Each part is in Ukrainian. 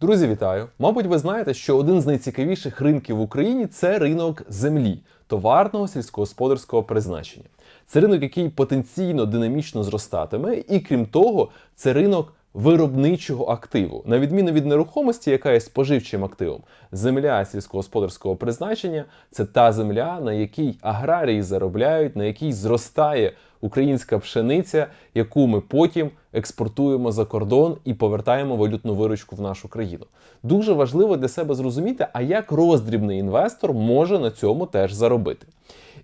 Друзі, вітаю! Мабуть, ви знаєте, що один з найцікавіших ринків в Україні це ринок землі, товарного сільськогосподарського призначення. Це ринок, який потенційно динамічно зростатиме, і крім того, це ринок виробничого активу. На відміну від нерухомості, яка є споживчим активом, земля сільськогосподарського призначення це та земля, на якій аграрії заробляють, на якій зростає українська пшениця, яку ми потім експортуємо за кордон і повертаємо валютну виручку в нашу країну. Дуже важливо для себе зрозуміти, а як роздрібний інвестор може на цьому теж заробити.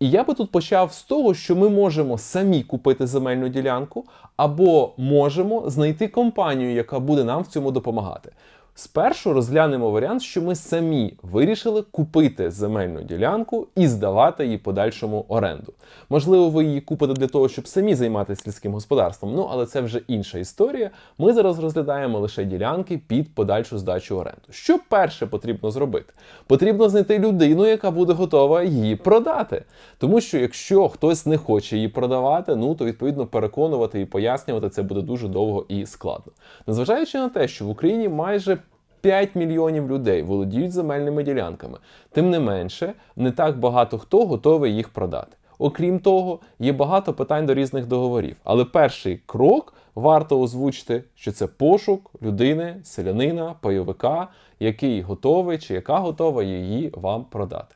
І я би тут почав з того, що ми можемо самі купити земельну ділянку, або можемо знайти компанію, яка буде нам в цьому допомагати. Спершу розглянемо варіант, що ми самі вирішили купити земельну ділянку і здавати її подальшому оренду. Можливо, ви її купите для того, щоб самі займатися сільським господарством, ну але це вже інша історія. Ми зараз розглядаємо лише ділянки під подальшу здачу оренду. Що перше потрібно зробити? Потрібно знайти людину, яка буде готова її продати. Тому що якщо хтось не хоче її продавати, ну то відповідно переконувати і пояснювати це буде дуже довго і складно. Незважаючи на те, що в Україні майже 5 мільйонів людей володіють земельними ділянками. Тим не менше, не так багато хто готовий їх продати. Окрім того, є багато питань до різних договорів. Але перший крок варто озвучити, що це пошук людини, селянина, пайовика, який готовий чи яка готова її вам продати.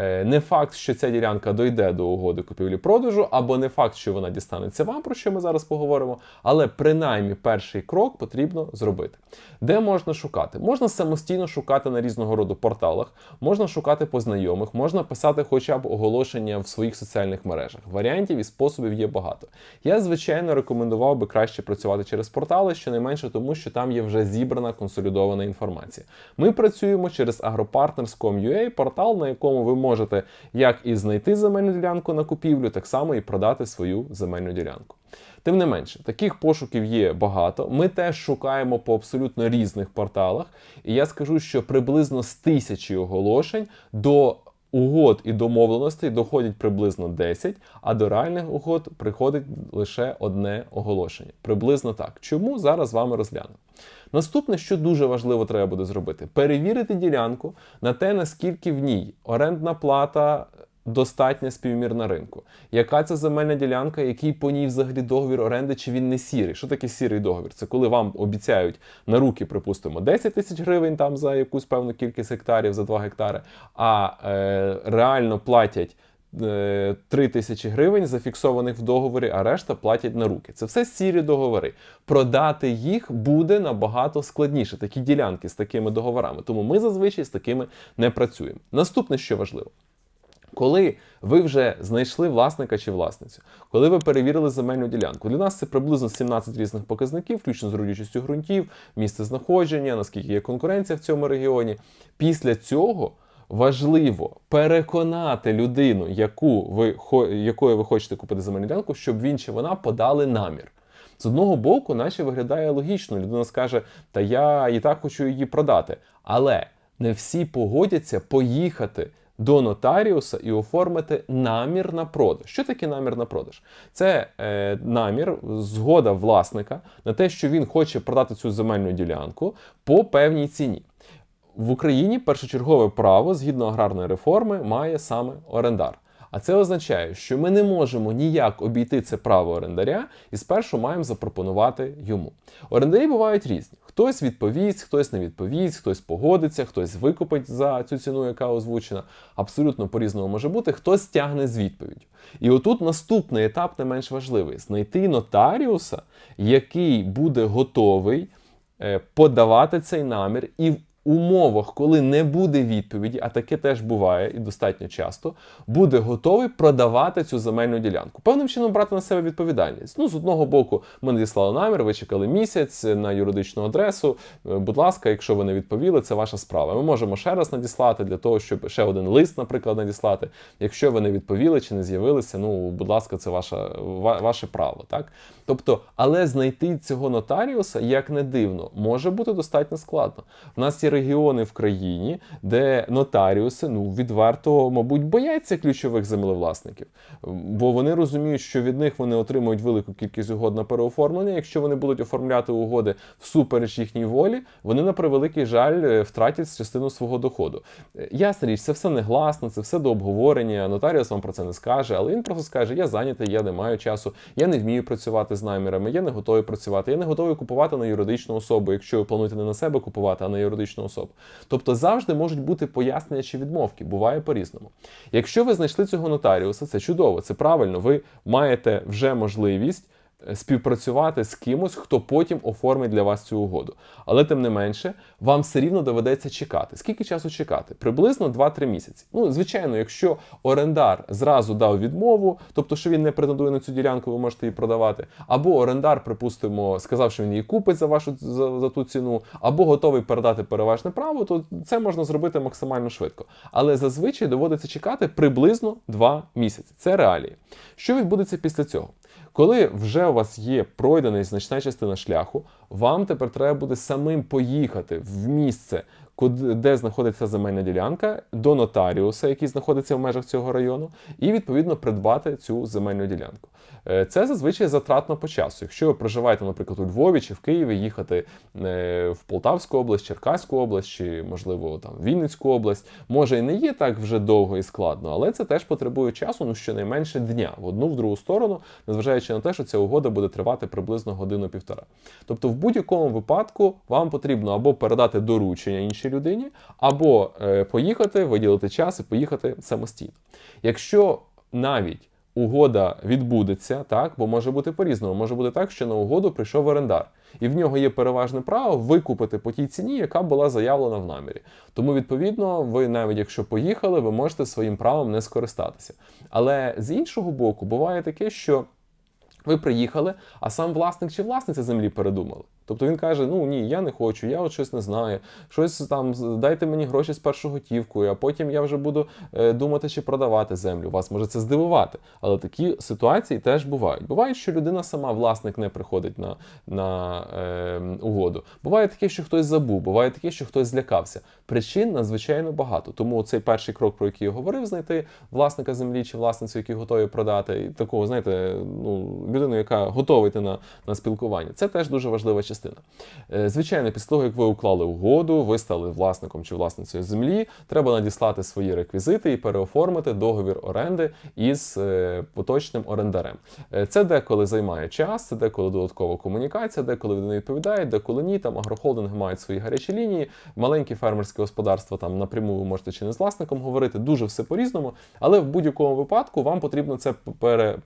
Е, Не факт, що ця ділянка дойде до угоди купівлі-продажу, або не факт, що вона дістанеться вам, про що ми зараз поговоримо, але принаймні перший крок потрібно зробити. Де можна шукати? Можна самостійно шукати на різного роду порталах, можна шукати по знайомих, можна писати хоча б оголошення в своїх соціальних мережах. Варіантів і способів є багато. Я, звичайно, рекомендував би краще працювати через портали, щонайменше тому, що там є вже зібрана консолідована інформація. Ми працюємо через agropartners.com.ua, портал, на якому ви можете як і знайти земельну ділянку на купівлю, так само і продати свою земельну ділянку. Тим не менше, таких пошуків є багато. Ми теж шукаємо по абсолютно різних порталах, і я скажу, що приблизно з тисячі оголошень до угод і домовленостей доходять приблизно 10, а до реальних угод приходить лише одне оголошення. Приблизно так. Чому зараз з вами розглянемо? Наступне, що дуже важливо треба буде зробити, перевірити ділянку на те, наскільки в ній орендна плата достатня співмірна ринку. Яка це земельна ділянка, який по ній взагалі договір оренди, чи він не сірий? Що таке сірий договір? Це коли вам обіцяють на руки, припустимо, 10 тисяч гривень там за якусь певну кількість гектарів, за 2 гектари, а е, реально платять. 3 тисячі гривень зафіксованих в договорі, а решта платять на руки. Це все сірі договори. Продати їх буде набагато складніше, такі ділянки з такими договорами. Тому ми зазвичай з такими не працюємо. Наступне, що важливо. Коли ви вже знайшли власника чи власницю, коли ви перевірили земельну ділянку, для нас це приблизно 17 різних показників, включно з родючістю ґрунтів, місце знаходження, наскільки є конкуренція в цьому регіоні. Після цього важливо переконати людину, яку ви, якою ви хочете купити земельну ділянку, щоб він чи вона подали намір. З одного боку, наче виглядає логічно. Людина скаже, та я і так хочу її продати. Але не всі погодяться поїхати до нотаріуса і оформити намір на продаж. Що таке намір на продаж? Це е, намір, згода власника на те, що він хоче продати цю земельну ділянку по певній ціні. В Україні першочергове право згідно аграрної реформи має саме орендар. А це означає, що ми не можемо ніяк обійти це право орендаря і спершу маємо запропонувати йому. Орендарі бувають різні. Хтось відповість, хтось не відповість, хтось погодиться, хтось викупить за цю ціну, яка озвучена. Абсолютно по-різному може бути, хтось тягне з відповіддю. І отут наступний етап не менш важливий: знайти нотаріуса, який буде готовий е, подавати цей намір і умовах, коли не буде відповіді, а таке теж буває і достатньо часто, буде готовий продавати цю земельну ділянку. Певним чином брати на себе відповідальність. Ну, з одного боку, ми надіслали намір, ви чекали місяць на юридичну адресу. Е, будь ласка, якщо ви не відповіли, це ваша справа. Ми можемо ще раз надіслати для того, щоб ще один лист, наприклад, надіслати. Якщо ви не відповіли чи не з'явилися, ну, будь ласка, це ваша, ваше право. так? Тобто, але знайти цього нотаріуса, як не дивно, може бути достатньо складно. У нас є регіони в країні, де нотаріуси ну відверто, мабуть, бояться ключових землевласників, бо вони розуміють, що від них вони отримують велику кількість угод на переоформлення. Якщо вони будуть оформляти угоди всупереч їхній волі, вони на превеликий жаль е, втратять частину свого доходу. Е, Ясна річ, це все негласно, це все до обговорення. Нотаріус вам про це не скаже, але він просто скаже: я зайнятий, я не маю часу, я не вмію працювати з намірами, я не готовий працювати, я не готовий купувати на юридичну особу, якщо ви плануєте не на себе купувати, а на юридичну особу. Тобто завжди можуть бути пояснення чи відмовки, буває по-різному. Якщо ви знайшли цього нотаріуса, це чудово, це правильно. Ви маєте вже можливість. Співпрацювати з кимось, хто потім оформить для вас цю угоду. Але тим не менше, вам все рівно доведеться чекати. Скільки часу чекати? Приблизно 2-3 місяці. Ну, звичайно, якщо орендар зразу дав відмову, тобто, що він не претендує на цю ділянку, ви можете її продавати. Або орендар, припустимо, сказав, що він її купить за вашу за, за ту ціну, або готовий передати переважне право, то це можна зробити максимально швидко. Але зазвичай доводиться чекати приблизно 2 місяці. Це реалії. Що відбудеться після цього? Коли вже у вас є пройдена значна частина шляху, вам тепер треба буде самим поїхати в місце, куди- де знаходиться земельна ділянка, до нотаріуса, який знаходиться в межах цього району, і відповідно придбати цю земельну ділянку. Е, Це зазвичай затратно по часу. Якщо ви проживаєте, наприклад, у Львові чи в Києві, їхати е, в Полтавську область, Черкаську область, чи, можливо, там Вінницьку область, може і не є так вже довго і складно, але це теж потребує часу, ну щонайменше дня в одну в другу сторону, незважаючи на те, що ця угода буде тривати приблизно годину-півтора. Тобто, в будь-якому випадку вам потрібно або передати доручення іншій людині, або е, поїхати, виділити час і поїхати самостійно. Якщо навіть угода відбудеться, так, бо може бути по-різному. Може бути так, що на угоду прийшов орендар, і в нього є переважне право викупити по тій ціні, яка була заявлена в намірі. Тому, відповідно, ви навіть якщо поїхали, ви можете своїм правом не скористатися. Але з іншого боку, буває таке, що ви приїхали, а сам власник чи власниця землі передумали. Тобто він каже: ну ні, я не хочу, я от щось не знаю, щось там дайте мені гроші з першою готівкою, а потім я вже буду е, думати, чи продавати землю. Вас може це здивувати. Але такі ситуації теж бувають. Буває, що людина сама, власник, не приходить на, на е, угоду. Буває таке, що хтось забув, буває таке, що хтось злякався. Причин надзвичайно багато. Тому цей перший крок, про який я говорив, знайти власника землі чи власницю, які готові продати, і такого, знаєте, ну, людину, яка готова йти на, на спілкування. Це теж дуже важлива частина. Е, Звичайно, після того, як ви уклали угоду, ви стали власником чи власницею землі, треба надіслати свої реквізити і переоформити договір оренди із е, поточним орендарем. Е, Це деколи займає час, це деколи додаткова комунікація, деколи вони відповідають, деколи ні. Там агрохолдинги мають свої гарячі лінії, маленькі фермерські господарства там напряму ви можете чи не з власником говорити, дуже все по-різному. Але в будь-якому випадку вам потрібно це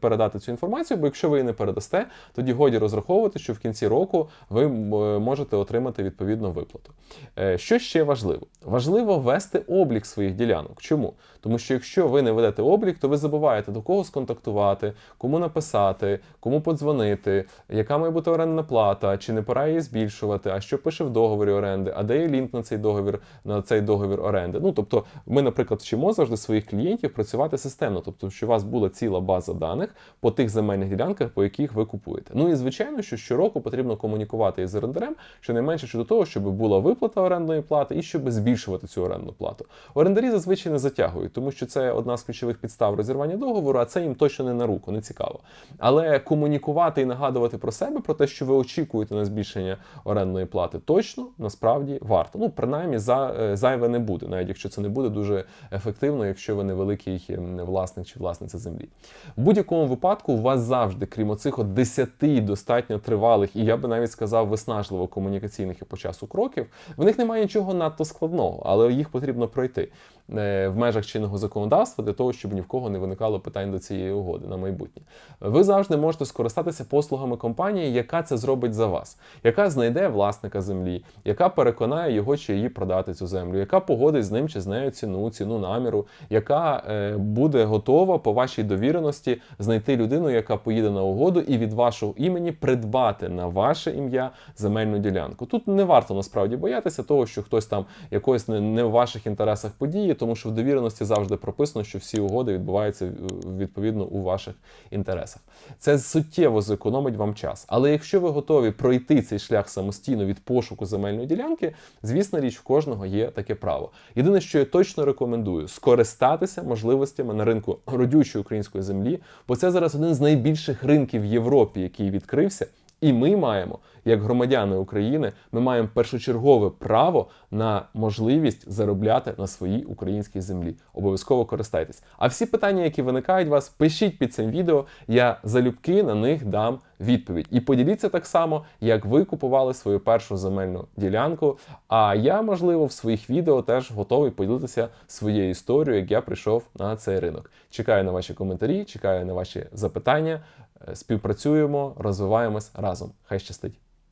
передати цю інформацію, бо якщо ви її не передасте, тоді годі розраховувати, що в кінці року ви е, можете отримати відповідну виплату. Е, Що ще важливо? Важливо вести облік своїх ділянок. Чому? Тому що якщо ви не ведете облік, то ви забуваєте до кого сконтактувати, кому написати, кому подзвонити, яка має бути орендна плата, чи не пора її збільшувати, а що пише в договорі оренди, а де є лінк на цей договір, на цей договір оренди. Ну тобто, ми, наприклад, вчимо завжди своїх клієнтів працювати системно, тобто, що у вас була ціла база даних по тих земельних ділянках, по яких ви купуєте. Ну і звичайно, що щороку потрібно комунікувати із орендарем, щонайменше щодо того, щоб була виплата орендної плати і щоб збільшувати цю орендну плату. Орендарі зазвичай не затягують, тому що це одна з ключових підстав розірвання договору, а це їм точно не на руку, не цікаво. Але комунікувати і нагадувати про себе, про те, що ви очікуєте на збільшення орендної плати, точно насправді варто. Ну, принаймні, за, е, зайве не буде, навіть якщо це не буде дуже ефективно, якщо ви невеликий ем, власник чи власниця землі. В будь-якому випадку у вас завжди, крім оцих от 10 достатньо тривалих, і я би навіть сказав, виснажливо комунікаційних і по часу кроків, в них немає нічого надто складного, але їх потрібно пройти е, в межах чинного законодавства для того, щоб ні в кого не виникало питань до цієї угоди на майбутнє. Ви завжди можете скористатися послугами компанії, яка це зробить за вас, яка знайде власника землі, яка переконає його чи її продати цю землю, яка погодить з ним чи з нею ціну, ціну наміру, яка е, буде готова по вашій довіреності знайти людину, яка поїде на угоду, і від вашого імені придбати на ваше ім'я земельну ділянку. Тут не варто насправді боятися того, що хтось там якось не, в ваших інтересах подіє, тому що в довіреності завжди прописано, що всі угоди відбуваються е, відповідно у ваших інтересах. Це суттєво зекономить вам час. Але якщо ви готові пройти цей шлях самостійно від пошуку земельної ділянки, звісно річ, в кожного є таке право. Єдине, що я точно рекомендую, скористатися можливостями на ринку родючої української землі, бо це зараз один з найбільших ринків в Європі, який відкрився. І ми маємо, як громадяни України, ми маємо першочергове право на можливість заробляти на своїй українській землі. Обов'язково користайтесь. А всі питання, які виникають у вас, пишіть під цим відео. Я залюбки на них дам відповідь. І поділіться так само, як ви купували свою першу земельну ділянку. А я, можливо, в своїх відео теж готовий поділитися своєю історією, як я прийшов на цей ринок. Чекаю на ваші коментарі, чекаю на ваші запитання. Е, Співпрацюємо, розвиваємось разом. Хай щастить!